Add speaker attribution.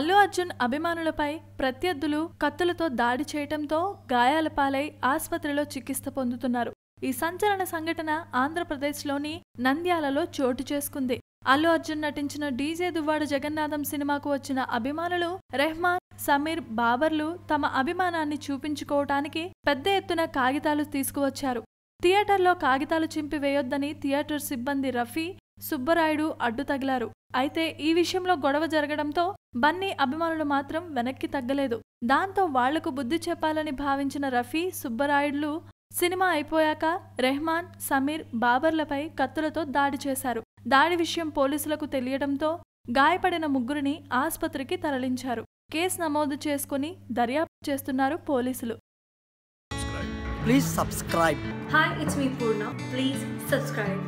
Speaker 1: అల్లు అర్జున్ అభిమానులపై ప్రత్యర్థులు కత్తులతో దాడి చేయటంతో గాయాల పాలై ఆస్పత్రిలో చికిత్స పొందుతున్నారు. ఈ సంచలన సంఘటన ఆంధ్రప్రదేశ్లోని నంద్యాలలో చోటు చేసుకుంది. అల్లు అర్జున్ నటించిన డీజే దువ్వాడు జగన్నాథం సినిమాకు వచ్చిన అభిమానులు రెహమాన్ సమీర్ బాబర్లు తమ అభిమానాన్ని చూపించుకోవటానికి పెద్ద ఎత్తున కాగితాలు తీసుకువచ్చారు. థియేటర్లో కాగితాలు చింపివేయొద్దని థియేటర్ సిబ్బంది రఫీ సుబ్బరాయుడు అడ్డు తగిలారు అయితే ఈ విషయంలో గొడవ జరగడంతో బన్నీ అభిమానులు మాత్రం వెనక్కి తగ్గలేదు దాంతో వాళ్ళకు బుద్ధి చెప్పాలని భావించిన రఫీ సుబ్బరాయుడులు సినిమా అయిపోయాక రెహమాన్ సమీర్ బాబర్లపై కత్తులతో దాడి చేశారు దాడి విషయం పోలీసులకు తెలియడంతో గాయపడిన ముగ్గురిని ఆస్పత్రికి తరలించారు కేసు నమోదు చేసుకుని దర్యాప్తు చేస్తున్నారు పోలీసులు
Speaker 2: Please subscribe.
Speaker 3: Hi, it's me Purna. Please subscribe.